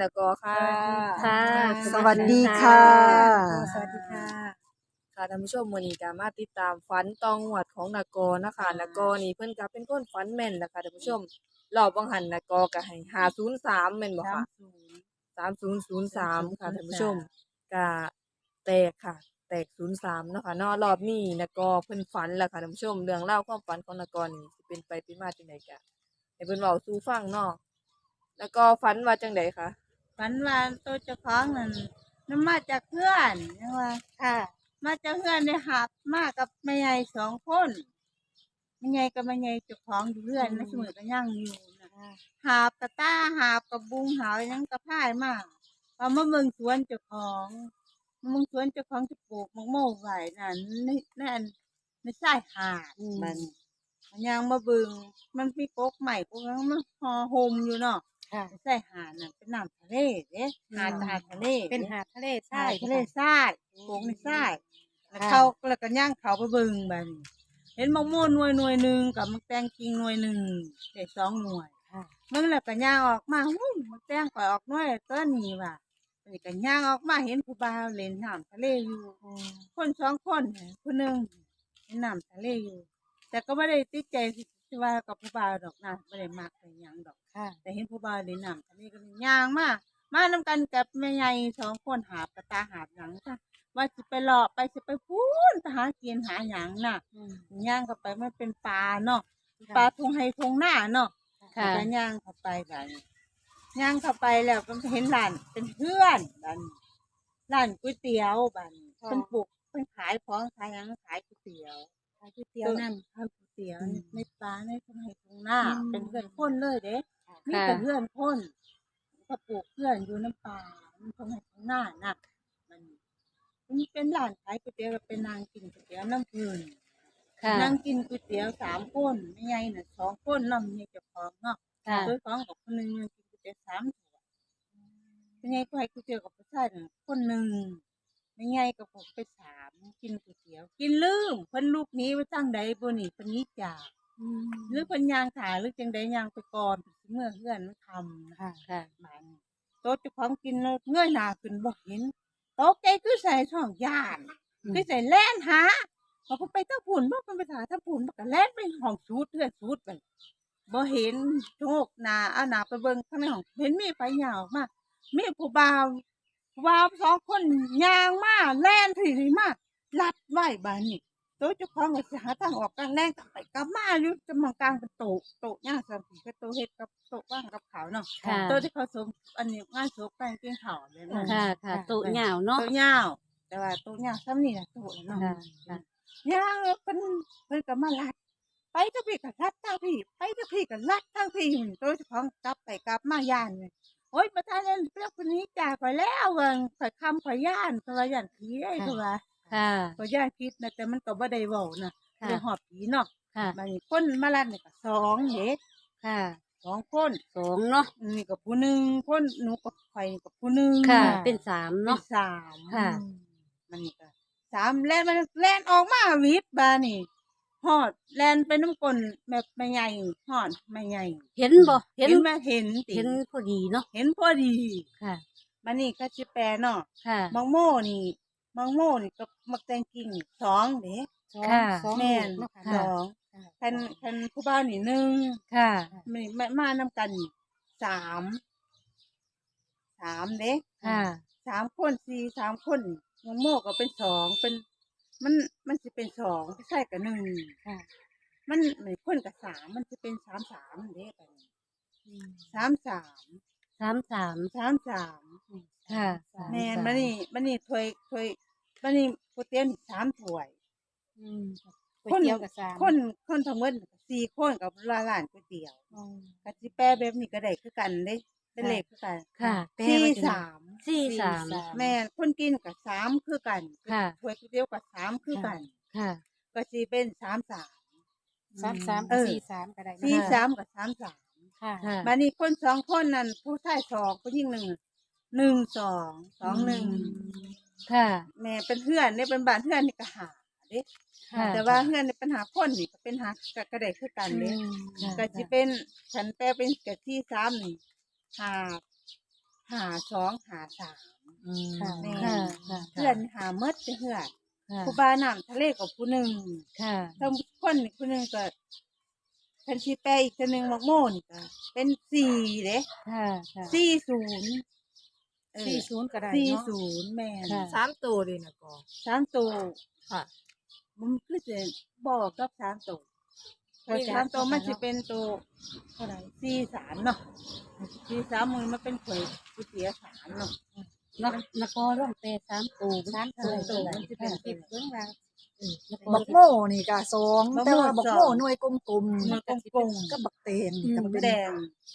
นกอค่ะค่ะสวัสดีค่ะ สวัสดีค่ะ ค่ะท่านผู้ชมมื้อนี้ก็มาติดตามฝันตองหวัดของนกอนะคะนกอนี่เพิ่นก็เป็นคนฝันแม่นนะคะท่านผู้ชมรอบบางหันนกอก็ให้503แม่นบ่ค่ะ3003ค่ะท่านผู้ชมก็แตกค่ะ แตก03เนาะค่ะเนาะรอบนี้นกอเพิ่นฝันแล้วค่ะท่านผู้ชมเรื่องเล่าวความฝันของนกอนี่สิเป็นไปเป็นมาจังไดก็ให้เพิ่นเว้าสู่ฟังเนาะ นกอฝันว่าจังไดคะฝันว่าตัวเจ้าของนั่นนั่นมาจากเพื่อนนะว่าค่ะ มาจากเพื่อนได้หับมากับแม่ใหญ่สองคนแม่ใหญ่กับแม่ใหญ่เจ้าของอยู่เพื่อนนะเสมอก็ย่างอยู่นะหาบกระต้าหาบกับบุงหาบหยังกระพ่ายมาเอามาเมืองสวนเจ้าของมาเมืองสวนเจ้าของจะปลูกมะม่วงไว้นั่นนี่นั่นไม่ใช่หาดมันมันยังมาเบึงมันมีกกใหม่กกนั้นมันห่อห่มอยู่เนาะ ค่ะ ใส่หาดน่ะเป็นน้ำทะเลเด้หาดหาดทะเลเป็นหาดทะเลทใช่รายทะเลทรายโขงในทรายแล้วเขาแล้วก็ย่างเขาไปเบิ่งบัดนเห็นมะม่วงหน่วยหน่วยหนึ่งกับมะแตงกิงหน่วยหนึ่งได้สองหน่วย ค่ะ มึงแล้วก็ย่างออกมาหุ้ยมะแตงก่อยออกหน่วยต้นนี้ว่ะนี่ก็ย่างออกมาเห็นผู้บ่าวเล่นน้ำทะเลอยู่ คนสองคนน่ะคนหนึ่งเห็นน้ำทะเลอยู่ แต่ก็ไม่ได้ติดใจ ที่ว่ากับผู้บ่าวดอกนะไม่ได้มักอะไรอย่างดอก ค่ะแต่เห็นผู้บ่าวเล่นน้ำทะเลก็เลยย่างมามานำกันกับแม่ใหญ่สองคนหาบกระตาหาบหยังจ้ะว่าสิไปหลอกไปสิไปพูนไปหากินหาหยังน่ะย่างเข้าไปมันเป็นปลาเนาะปลาทงไฮทงหน้าเนาะ ค่ะ ก็ย่างเข้าไปแบบนี้ย่างเข้าไปแล้วมันเห็นร้านเป็นเพื่อนบัดนร้านก๋วยเตี๋ยวบัดนเป็นปลูกเป็นขายของขายหยังขายก๋วยเตี๋ยว ขายก๋วยเตี๋ยวนั่นทำก๋วย เตี๋ยวอืมในปลาในทงไฮทงหน้าอืมเป็นเพื่อนคนเลยเด้มีค่ะแต่เพื่อนคนก็ปลูกเพื่อนอยู่น้ำปลามันคงให้ข้างหน้าน่ะมันมันเป็นร้านขายก๋วยเตี๋ยวก็เป็นนางกินก๋วยเตี๋ยวน้ำพื้นค่ะนางกินก๋วยเตี๋ยวสามคนไม่ใหญ่น่ะสองคนน้ำนี่เจ้าของเนาะค่ะโดยของกับคนหนึ่งยังกินก๋วยเตี๋ยวสามถ้วยไม่ใหญ่ก็ให้ก๋วยเตี๋ยวกับผู้ชายน่ะคนหนึ่ง ไม่ใหญ่ก็ผมไปสามกินก๋วยเตี๋ยว กินลืมเพิ่นลูกหนี้ไว้ตั้งใดบ่นี่เพิ่นหนี้จากหรือเพิ่นยางถ่ายหรือจังใดยางไปก่อนเมื่อเพื่อนมันทำนะค่ะค่ะมันโต๊ะเจ้าของกินแล้วเงยหน้าขึ้นบ่เห็นโต๊ะแกคือใส่ช่องย่านอืมคือใส่แล่นหาพอเพิ่นไปทั้งผุนบ่เพิ่นไปถ่ายทั้งผุนบ่ก็แล่นไปห้องสูดเพื่อนสูดไปบ่เห็นโชคหน้าเอาหน้าไปเบิ่งข้างในห้องเห็นมีไฟยาวออกมามีผู้บ่าว ผู้บ่าวสองคนย่างมาแล่นถี่นี่มาลัดไว้บานนี้โต๊ะเจ้าของก็สิหาทางออกกลางแรงกลับไปกลับมาอยู่จะมองกลางเป็นโต๊ะโต๊ะย่างสามผีก็โต๊ะเฮ็ดกับโต๊ะว่างกับขาวเนาะค่ะ โต๊ะที่เขาสมอันนี้งานศพแป้งกินข้าวเลยนะค่ะค่ะโต๊ะเหงาเนาะโต๊ะยาวแต่ว่าโต๊ะยาวซ้ำนี่แหละโต๊ะเนาะค่ะค่ะย่างแล้วเพิ่นเพิ่นก็มาลัด ไปกับพี่ก็ลัดทางพี่ไปกับพี่ก็ลัดทางพี่โต๊ะเจ้าของกลับไปกลับมาย่านเลยโอ๊ยประธานนั้นเปรี้ยวคนนี้จ่าไปแล้วเวิงข่อยคำข่อยย่านตัวย่านผีได้ตัวค่ะ ข่อยย่านคิดนะแต่มันก็บ่ได้เว้านะค่ะเรื่องหอบผีเนาะค่ะบัดนี้คนมาลัดนี่ก็สองเฮ็ดค่ะสองคนสองเนาะนี่ก็ผู้หนึ่งคนหนูกับข่อยนี่ก็ผู้หนึ่งค่ะ เป็เป็นนสามเนาะเนาะสามค่ะ มันนี่ก็สามแล่นมันแล่นออกมาวิดบานี่ ฮอดแล่นไปน้ำกลนแบบไม่ใหญ่ฮอดไม่ใหญ่เห็นบ่เห็เห็นนมาเห็นติเห็นพอดีเนาะเห็นพอดีค่ะมันนี่ก็สิแปลเนาะค่ะมังโม่นี่มังโม่นี่กับมักแตงกิ่งสองเด้ค่ะแม่นค่ะสองคันคันผู้บ่าวนี่หนึ่งค่ะมันนี่มามานำกันนี่สามสามเด้ค่ะสามคนสี่สามคนมงโมก็เป็นสองเป็น มันมันจะเป็นสองใช่กับหนึ่งค่ะมันเหมือนคนกับสามมันจะเป็นสามสามเด้กันสามสามสามสามสามสามค่ะแม่นมันนี่มันนี่ถ้วยถ้วยมันนี่ก๋วยเตี๋ยวนี่สามถ้วยอืมคนคนคนทั้งหมดสี่คนกับร้านร้านก๋วยเตี๋ยวกะสิแปรแบบนี้ก็ได้คือกันเด้ เป็นเลขคือกันค่ะสี่สาม สี่สาม แม่นคนกินกับสามคือกันค่ะ ถ้วยก๋วยเตี๋ยวกับสามคือกัน ค่ะ ก็สิเป็นสามสาม สามสามเออสี่สามก็ได้นะสี่สามกับสามสามค่ะค่ะ บัดนี้คนสองคนนั่นผู้ชายสองผู้หญิงหนึ่งหนึ่งสองสองหนึ่งค่ะ แม่เป็นเพื่อนเนี่ยเป็นบ้านเพื่อนนี่ก็หาเด้ค่ะ แต่ว่าเพื่อนนี่ปัญหาคนนี่ก็เป็นหากกระเดคือกันเด้ค่ะ ก็สิเป็นฉันแปลเป็นกะที่สามนี่ หาหาสองหาสาม อืมค่ะ แม่ ค่ะค่ะเพื่อนหาเมดไปเพื่อนค่ะครูบาน้ำทะเลกับผู้หนึ่งค่ะทั้งคนอีกผู้หนึ่งก็พันชีแปรอีกคนหนึ่งมักโม่นี่ก็เป็นสี่เด้ค่ะค่ะสี่ศูนย์เออสี่ศูนย์ก็ได้สี่เนาะศูนย์แม่นค่ะ สามตัวเลยนะกอสามตัวค่ะ มันคือจะบอกกับสามตัว มีสามตัวมันจะเป็นตัวเท่าไหร่สี่สามเนาะสี่สามมือมันเป็นเผยก๋วยเตี๋ยวสามเนาะนักนักก็ร้องเปสามตูสามเอตัวอมันจะเป็นสิบเบื้องล่างนักบักก็โม่นี่ก็สองบักโม่แต่ว่าบักสโม่องหน่วยกลมๆหน่วยกลมๆก็บักเตนอืมก็เป็นแดง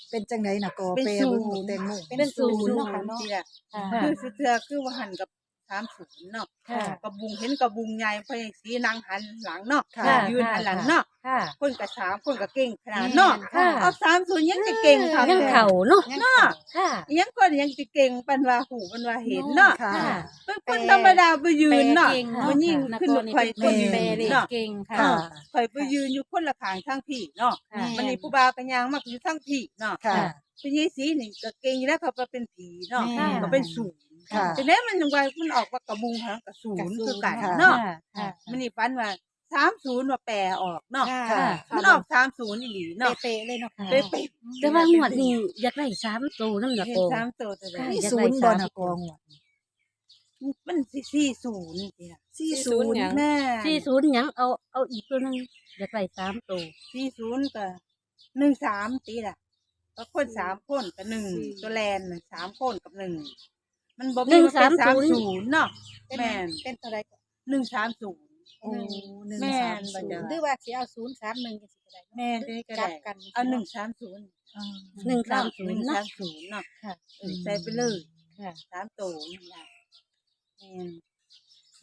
เป็นจังไดน่ะก็เป็นแปลศูเบิ่นย์งแตงโมเป็นศูนย์เนาะค่ะเนาะเนาะที่ละค่ะคือสุดเทือคือว่าหันกับ สามศูนย์เนาะค่ะ กระบุงเห็นกระบุงใหญ่พออย่างสีนางหันหลังเนาะค่ะ ยืนหันหลังเนาะค่ะคนกับสามคนกับเก่งขนาดเนาะค่ะเอาสามศูนย์ยังจะเก่งค่ะยังเข่าเนาะเนาะค่ะ ยังคนยังจะเก่งปันว่าหูปันว่าเห็นเนาะค่ะค่ะเป็นคนธรรมดาไปยืนเนาะแปลเก่งมันยิ่งนักขึ้นกรรถนี่ไฟเป็นคคนนแปแปลลเลขเนาะ เก่งค่ะ ค่ะคอยไปยืนอยู่คนละขางทั้งพี่เนาะค่ะ มันนี่ผู้บ่าวกันยางมากอยู่ทั้งพี่เนาะค่ะ เป็นยี่สีนี่ก็เก่งอยู่แล้วเขาก็เป็นผีเนาะแม่ก็เป็นศูนย์ ค่ะทีนี้มันยังไงมันออกว่ากระบุงหางกับศูนย์คือกันค่ะเนาะค่ะ มันนี่ฟันว่าสามศูนย์ว่าแปลออกเนาะค่ะค่ะ มันออกสามศูนย์อีหลีเนาะเป๊ะๆเลยเนาะค่ะเป๊ะเป๊ะแต่ว่างวดนี้อยากได้สามตูนั่นแหละเห็โกนสามตัวแต่ละค่ะมีศูนย์บ่น่ะกองวดมันสี่สี่ศูนย์สิล่ะสี่ศูนย์หยังแม่ที่ศูนย์หยังเอาเอาอีกตัวหนึงอยากได้สามตูสี่ศูนย์กับหนึ่งสามตีล่ะก็คนสามคนกับหนึ่งตัวแลนน่ะสามคนกับหนึ่ง มันบอกว่าเป็นสามศูนย์เนาะเป็นแม่นเป็นเท่าไหร่ก็หนึ่งสามศูนย์ โอ้หนึ่งแม่สามนศูนบ่ย์จ๊ะหรือว่าสิเอาศูนย์สามหนึ่งก็สิก็ได้แม่ตัวนี้ก็กลัได้บกันเอาหนึ่งสามศูนย์อ่าหนึ่งสามศูหนนึ่งย์เนาะสามศูนย์เนาะค่ะ เออใส่ไปเลยค่ะ สามตัวนั่นแหละแม่น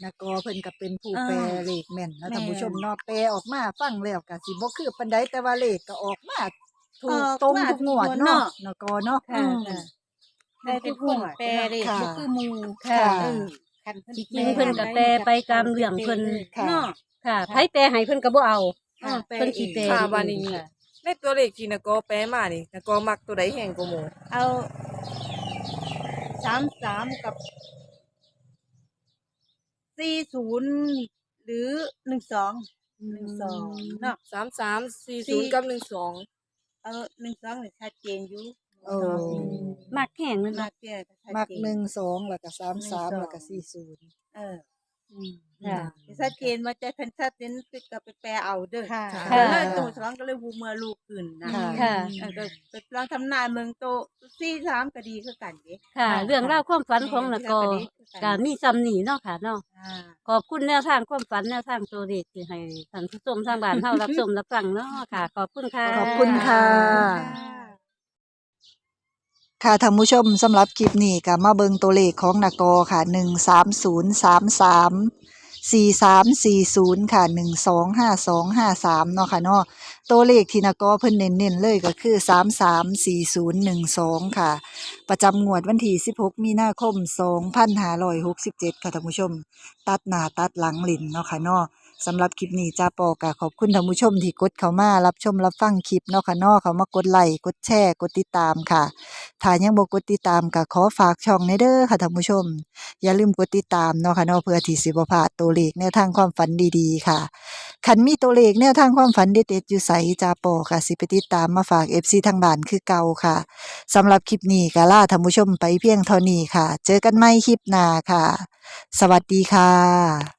นะก็เพิ่นก็เป็นผู้อ่าแปลเลขแม่นเนาะแม่น ท่านผู้ชมเนาะแปลออกมาฟังแล้วก็สิบ่คือปานใดแต่ว่าเลขก็ออกมาถูอกอกตรงมาทุกงวดทุกงวดเนาะเนาะนะก็เนาะค่ะ อืมค่ะ ได้เป็ทุนกคหันวแปลเลขค่ะ ก็คือหมูค่ะเออคันพิ่จริงๆเพิ่นก็แปลไปตามเรื่องเพิ่น ค่ะ เนาะค่ะไผแปลให้เพิ่นก็บ่เอา เออแปลเพิ่นสิแปล ค่ะเองบานี้ค่ะในตัวเลขที่นะกอแปลมานี่นะกอมักตัวใดแห่งกว่าหมู่เอาสามสามกับสี่ศูนย์หรือหนึ่งสองหนึ่งสองเนาะ สามสามสี่สี่ ศูนย์กับหนึ่งสอง เออหนึ่งสองเนี่ยชัดเจนอยู่ โอ้มักแห้งนั่นมาน่ะกเจ้ก็ชัดมักเจนหนึ่งสองแล้วก็สามสามหนึ่งสองแล้วก็สี่ศูนย์เอออืมค่ะชัดเจนว่าใจเพิ่นชัดเจนคือกับไปแปลเอาเด้อค่ะค่ะเออแล้วตัวสองก็เลยวูเมื่อลูกขึ้นนะค่ะค่ะเออก็ไปลองทำนายเมืองโตสี่สามก็ดีคือกันเด้ค่ะ เรื่องราวความฝันของนกอแม่ก็มีซ้ำนี่เนาะค่ะเนาะอ่าขอบคุณแนวทางความฝันแนวทางตัวเลขที่ให้ท่านผู้ชมทางบ้านเฮารับชมรับฟังเนาะค่ะ ขอบคุณค่ะขอบคุณค่ะ ค่ะท่านผู้ชมสำหรับคลิปนี้ก็มาเบิงตัวเลขของนกอค่ะ 13033 4340 ค่ะ 125253 เนาะค่ะเนาะตัวเลขที่นกอเพิ่นเน้นๆเลยก็คือ 334012 ค่ะ ประจำงวดวันที่ 16 มีนาคม 2567 ค่ะท่านผู้ชม ตัดหน้าตัดหลังหลินเนาะค่ะเนาะ สำหรับคลิปนี้จ้าปอก็ขอบคุณท่านผู้ชมที่กดเข้ามารับชมรับฟังคลิปเนาะค่ะเนาะเขามากดไลค์กดแชร์กดติดตามค่ะถ้ายังบ่กดติดตามก็ขอฝากช่องในเด้อค่ะท่านผู้ชม อย่าลืมกดติดตามเนาะค่ะเนาะเพื่อที่สิบ่พลาดตัวเลขแนวทางความฝันดีๆค่ะคันมีตัวเลขแนวทางความฝันเด็ดๆอยู่ไสจ้าปอค่ะสิไปติดตามมาฝาก FC ทางบ้านคือเก่าค่ะสำหรับคลิปนี้ก็ลาท่านผู้ชมไปเพียงเท่านี้ค่ะ เจอกันใหม่คลิปหน้าค่ะ สวัสดีค่ะ